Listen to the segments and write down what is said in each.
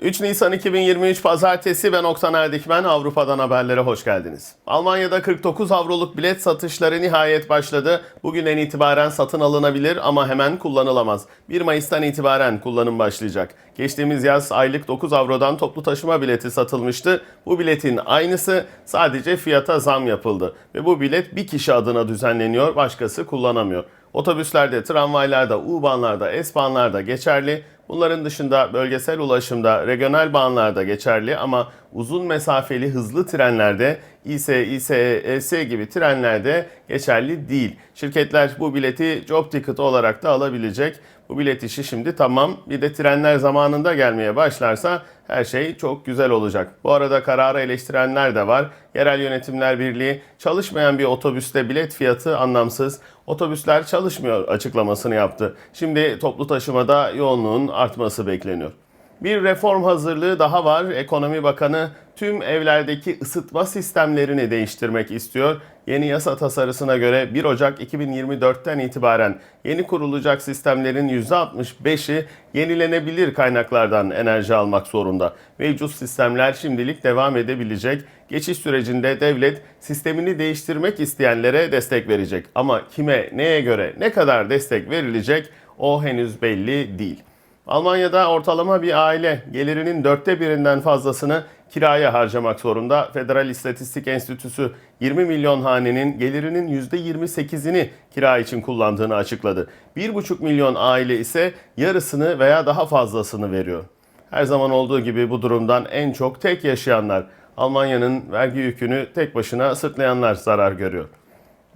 3 Nisan 2023 Pazartesi ben Oktan Erdikmen Avrupa'dan haberlere hoş geldiniz. Almanya'da 49 avroluk bilet satışları nihayet başladı. Bugünden itibaren satın alınabilir ama hemen kullanılamaz. 1 Mayıs'tan itibaren kullanım başlayacak. Geçtiğimiz yaz aylık 9 avrodan toplu taşıma bileti satılmıştı. Bu biletin aynısı sadece fiyata zam yapıldı. Ve bu bilet bir kişi adına düzenleniyor, başkası kullanamıyor. Otobüslerde, tramvaylarda, U-Bahnlarda, S-Bahnlarda geçerli. Bunların dışında bölgesel ulaşımda, regional bağlarda geçerli ama uzun mesafeli hızlı trenlerde İS, İSE, ES gibi trenlerde geçerli değil. Şirketler bu bileti job ticket olarak da alabilecek. Bu bilet işi şimdi tamam. Bir de trenler zamanında gelmeye başlarsa her şey çok güzel olacak. Bu arada kararı eleştirenler de var. Yerel Yönetimler Birliği çalışmayan bir otobüste bilet fiyatı anlamsız. Otobüsler çalışmıyor açıklamasını yaptı. Şimdi toplu taşımada yoğunluğun artması bekleniyor. Bir reform hazırlığı daha var. Ekonomi Bakanı tüm evlerdeki ısıtma sistemlerini değiştirmek istiyor. Yeni yasa tasarısına göre 1 Ocak 2024'ten itibaren yeni kurulacak sistemlerin %65'i yenilenebilir kaynaklardan enerji almak zorunda. Mevcut sistemler şimdilik devam edebilecek. Geçiş sürecinde devlet sistemini değiştirmek isteyenlere destek verecek. Ama kime, neye göre, ne kadar destek verilecek o henüz belli değil. Almanya'da ortalama bir aile gelirinin dörtte birinden fazlasını kiraya harcamak zorunda. Federal İstatistik Enstitüsü 20 milyon hanenin gelirinin %28'ini kira için kullandığını açıkladı. 1,5 milyon aile ise yarısını veya daha fazlasını veriyor. Her zaman olduğu gibi bu durumdan en çok tek yaşayanlar, Almanya'nın vergi yükünü tek başına sırtlayanlar zarar görüyor.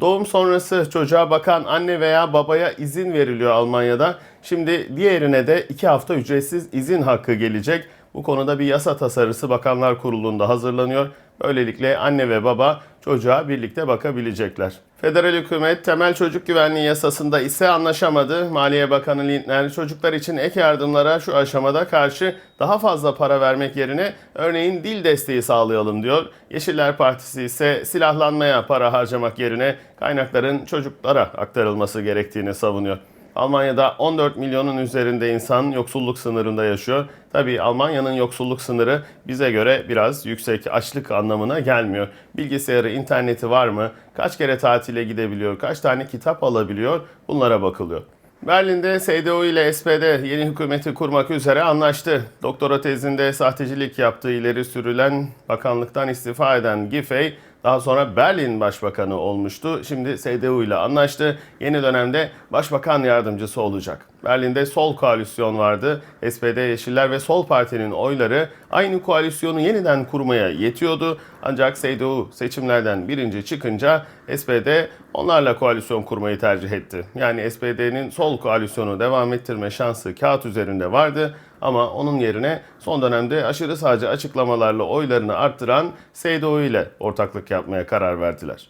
Doğum sonrası çocuğa bakan anne veya babaya izin veriliyor Almanya'da. Şimdi diğerine de 2 hafta ücretsiz izin hakkı gelecek. Bu konuda bir yasa tasarısı Bakanlar Kurulu'nda hazırlanıyor. Böylelikle anne ve baba çocuğa birlikte bakabilecekler. Federal hükümet temel çocuk güvenliği yasasında ise anlaşamadı. Maliye Bakanı Lindner çocuklar için ek yardımlara şu aşamada karşı daha fazla para vermek yerine örneğin dil desteği sağlayalım diyor. Yeşiller Partisi ise silahlanmaya para harcamak yerine kaynakların çocuklara aktarılması gerektiğini savunuyor. Almanya'da 14 milyonun üzerinde insan yoksulluk sınırında yaşıyor. Tabii Almanya'nın yoksulluk sınırı bize göre biraz yüksek açlık anlamına gelmiyor. Bilgisayarı, interneti var mı? Kaç kere tatile gidebiliyor? Kaç tane kitap alabiliyor? Bunlara bakılıyor. Berlin'de CDU ile SPD yeni hükümeti kurmak üzere anlaştı. Doktora tezinde sahtecilik yaptığı ileri sürülen bakanlıktan istifa eden Giffey daha sonra Berlin Başbakanı olmuştu. Şimdi CDU ile anlaştı. Yeni dönemde Başbakan Yardımcısı olacak. Berlin'de sol koalisyon vardı. SPD, Yeşiller ve Sol Parti'nin oyları aynı koalisyonu yeniden kurmaya yetiyordu. Ancak CDU seçimlerden birinci çıkınca SPD onlarla koalisyon kurmayı tercih etti. Yani SPD'nin sol koalisyonu devam ettirme şansı kağıt üzerinde vardı. Ama onun yerine son dönemde aşırı sağcı açıklamalarla oylarını arttıran CDU ile ortaklık yapmaya karar verdiler.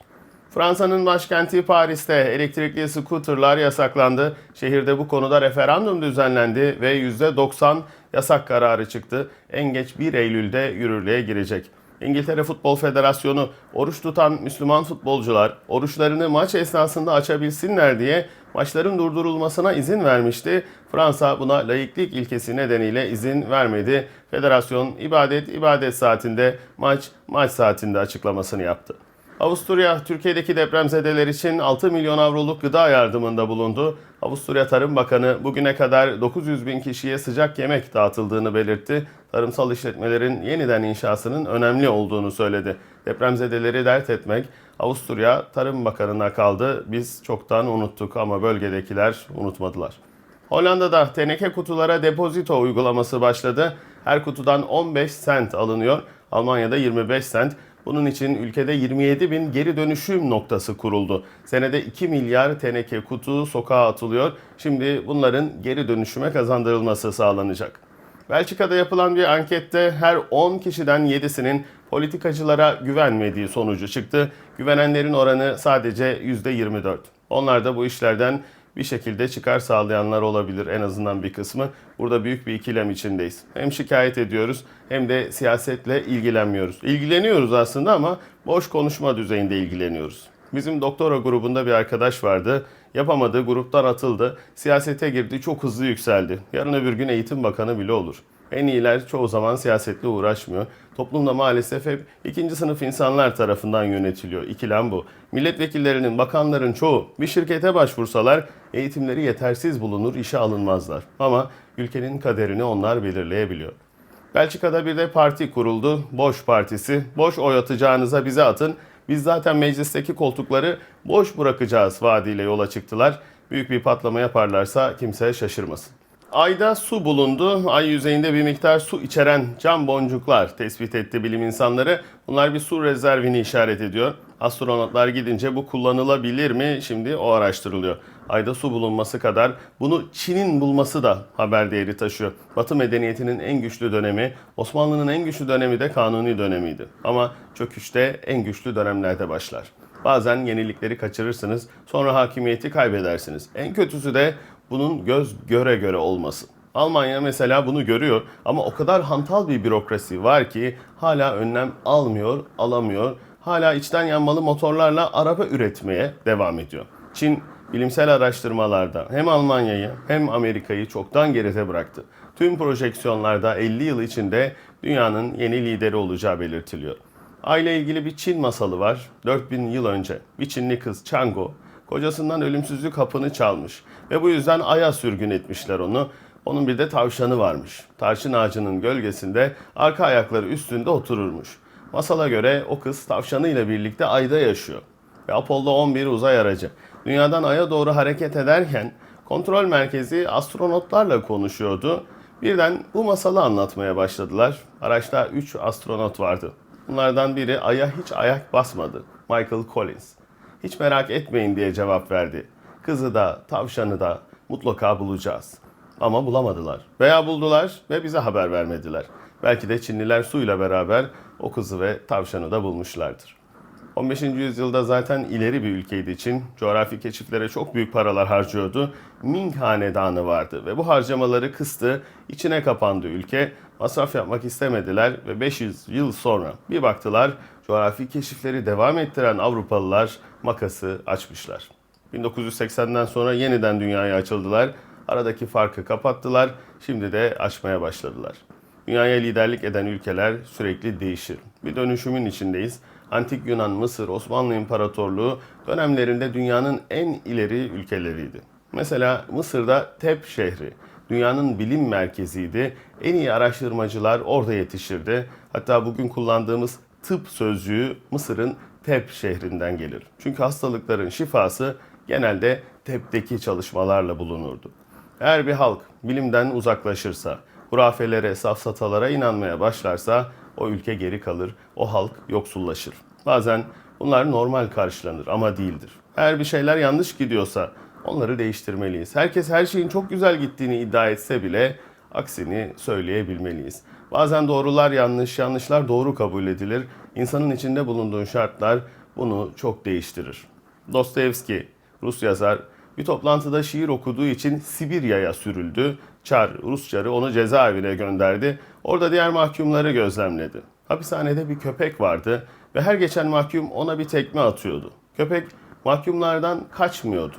Fransa'nın başkenti Paris'te elektrikli scooterlar yasaklandı. Şehirde bu konuda referandum düzenlendi ve %90 yasak kararı çıktı. En geç 1 Eylül'de yürürlüğe girecek. İngiltere Futbol Federasyonu oruç tutan Müslüman futbolcular oruçlarını maç esnasında açabilsinler diye maçların durdurulmasına izin vermişti. Fransa buna laiklik ilkesi nedeniyle izin vermedi. Federasyon ibadet ibadet saatinde, maç maç saatinde açıklamasını yaptı. Avusturya, Türkiye'deki depremzedeler için 6 milyon avroluk gıda yardımında bulundu. Avusturya Tarım Bakanı bugüne kadar 900 bin kişiye sıcak yemek dağıtıldığını belirtti. Tarımsal işletmelerin yeniden inşasının önemli olduğunu söyledi. Depremzedeleri dert etmek Avusturya Tarım Bakanı'na kaldı. Biz çoktan unuttuk ama bölgedekiler unutmadılar. Hollanda'da teneke kutulara depozito uygulaması başladı. Her kutudan 15 sent alınıyor. Almanya'da 25 sent. Bunun için ülkede 27 bin geri dönüşüm noktası kuruldu. Senede 2 milyar teneke kutu sokağa atılıyor. Şimdi bunların geri dönüşüme kazandırılması sağlanacak. Belçika'da yapılan bir ankette her 10 kişiden 7'sinin politikacılara güvenmediği sonucu çıktı. Güvenenlerin oranı sadece %24. Onlar da bu işlerden bir şekilde çıkar sağlayanlar olabilir en azından bir kısmı. Burada büyük bir ikilem içindeyiz. Hem şikayet ediyoruz hem de siyasetle ilgilenmiyoruz. İlgileniyoruz aslında ama boş konuşma düzeyinde ilgileniyoruz. Bizim doktora grubunda bir arkadaş vardı. Yapamadı, gruptan atıldı. Siyasete girdi, çok hızlı yükseldi. Yarın öbür gün eğitim bakanı bile olur. En iyiler çoğu zaman siyasetle uğraşmıyor. Toplumda maalesef hep ikinci sınıf insanlar tarafından yönetiliyor. İkilem bu. Milletvekillerinin, bakanların çoğu bir şirkete başvursalar eğitimleri yetersiz bulunur, işe alınmazlar. Ama ülkenin kaderini onlar belirleyebiliyor. Belçika'da bir de parti kuruldu. Boş Partisi. Boş oy atacağınıza bize atın. Biz zaten meclisteki koltukları boş bırakacağız vaadiyle yola çıktılar. Büyük bir patlama yaparlarsa kimse şaşırmasın. Ayda su bulundu. Ay yüzeyinde bir miktar su içeren cam boncuklar tespit etti bilim insanları. Bunlar bir su rezervini işaret ediyor. Astronotlar gidince bu kullanılabilir mi? Şimdi o araştırılıyor. Ayda su bulunması kadar bunu Çin'in bulması da haber değeri taşıyor. Batı medeniyetinin en güçlü dönemi, Osmanlı'nın en güçlü dönemi de Kanuni dönemiydi. Ama çöküşte en güçlü dönemlerde başlar. Bazen yenilikleri kaçırırsınız, sonra hakimiyeti kaybedersiniz. En kötüsü de bunun göz göre göre olması. Almanya mesela bunu görüyor ama o kadar hantal bir bürokrasi var ki hala önlem almıyor, alamıyor. Hala içten yanmalı motorlarla araba üretmeye devam ediyor. Çin bilimsel araştırmalarda hem Almanya'yı hem Amerika'yı çoktan geride bıraktı. Tüm projeksiyonlarda 50 yıl içinde dünyanın yeni lideri olacağı belirtiliyor. Aile ilgili bir Çin masalı var. 4000 yıl önce bir Çinli kız Chango kocasından ölümsüzlük hapını çalmış ve bu yüzden aya sürgün etmişler onu. Onun bir de tavşanı varmış. Tarçın ağacının gölgesinde arka ayakları üstünde otururmuş. Masala göre o kız tavşanıyla birlikte ayda yaşıyor. Ve Apollo 11 uzay aracı dünyadan aya doğru hareket ederken kontrol merkezi astronotlarla konuşuyordu. Birden bu masalı anlatmaya başladılar. Araçta 3 astronot vardı. Bunlardan biri aya hiç ayak basmadı. Michael Collins. Hiç merak etmeyin diye cevap verdi. Kızı da, tavşanı da mutlaka bulacağız. Ama bulamadılar. Veya buldular ve bize haber vermediler. Belki de Çinliler suyla beraber o kızı ve tavşanı da bulmuşlardır. 15. yüzyılda zaten ileri bir ülkeydi Çin. Coğrafi keşiflere çok büyük paralar harcıyordu. Ming Hanedanı vardı ve bu harcamaları kıstı. İçine kapandı ülke. Masraf yapmak istemediler ve 500 yıl sonra bir baktılar coğrafi keşifleri devam ettiren Avrupalılar makası açmışlar. 1980'den sonra yeniden dünyaya açıldılar. Aradaki farkı kapattılar. Şimdi de açmaya başladılar. Dünyaya liderlik eden ülkeler sürekli değişir. Bir dönüşümün içindeyiz. Antik Yunan, Mısır, Osmanlı İmparatorluğu dönemlerinde dünyanın en ileri ülkeleriydi. Mesela Mısır'da Tep şehri dünyanın bilim merkeziydi. En iyi araştırmacılar orada yetişirdi. Hatta bugün kullandığımız tıp sözcüğü Mısır'ın Tep şehrinden gelir. Çünkü hastalıkların şifası genelde Tep'teki çalışmalarla bulunurdu. Eğer bir halk bilimden uzaklaşırsa, hurafelere, safsatalara inanmaya başlarsa o ülke geri kalır, o halk yoksullaşır. Bazen bunlar normal karşılanır ama değildir. Eğer bir şeyler yanlış gidiyorsa onları değiştirmeliyiz. Herkes her şeyin çok güzel gittiğini iddia etse bile aksini söyleyebilmeliyiz. Bazen doğrular yanlış, yanlışlar doğru kabul edilir. İnsanın içinde bulunduğu şartlar bunu çok değiştirir. Dostoyevski, Rus yazar, bir toplantıda şiir okuduğu için Sibirya'ya sürüldü. Çar, Rus çarı onu cezaevine gönderdi. Orada diğer mahkumları gözlemledi. Hapishanede bir köpek vardı ve her geçen mahkum ona bir tekme atıyordu. Köpek mahkumlardan kaçmıyordu.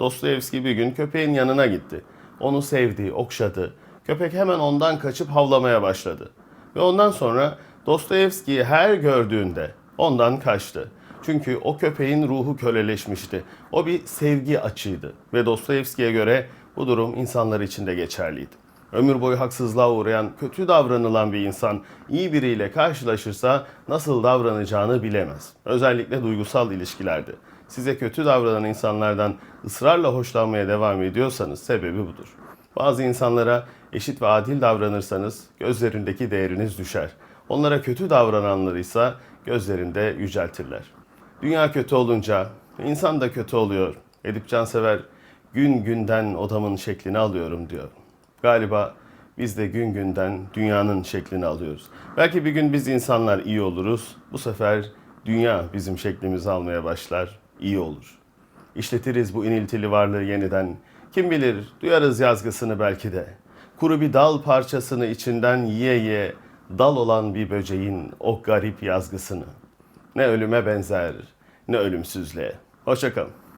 Dostoyevski bir gün köpeğin yanına gitti. Onu sevdi, okşadı. Köpek hemen ondan kaçıp havlamaya başladı. Ve ondan sonra Dostoyevski'yi her gördüğünde ondan kaçtı. Çünkü o köpeğin ruhu köleleşmişti. O bir sevgi açıydı ve Dostoyevski'ye göre bu durum insanlar için de geçerliydi. Ömür boyu haksızlığa uğrayan, kötü davranılan bir insan iyi biriyle karşılaşırsa nasıl davranacağını bilemez. Özellikle duygusal ilişkilerde. Size kötü davranan insanlardan ısrarla hoşlanmaya devam ediyorsanız sebebi budur. Bazı insanlara eşit ve adil davranırsanız gözlerindeki değeriniz düşer. Onlara kötü davrananları ise gözlerinde yüceltirler. Dünya kötü olunca insan da kötü oluyor. Edip Cansever gün günden odamın şeklini alıyorum diyor. Galiba biz de gün günden dünyanın şeklini alıyoruz. Belki bir gün biz insanlar iyi oluruz. Bu sefer dünya bizim şeklimizi almaya başlar, iyi olur. İşletiriz bu iniltili varlığı yeniden. Kim bilir duyarız yazgısını belki de. Kuru bir dal parçasını içinden yiye yiye dal olan bir böceğin o garip yazgısını. Ne ölüme benzer ne ölümsüzlüğe. Hoşçakalın.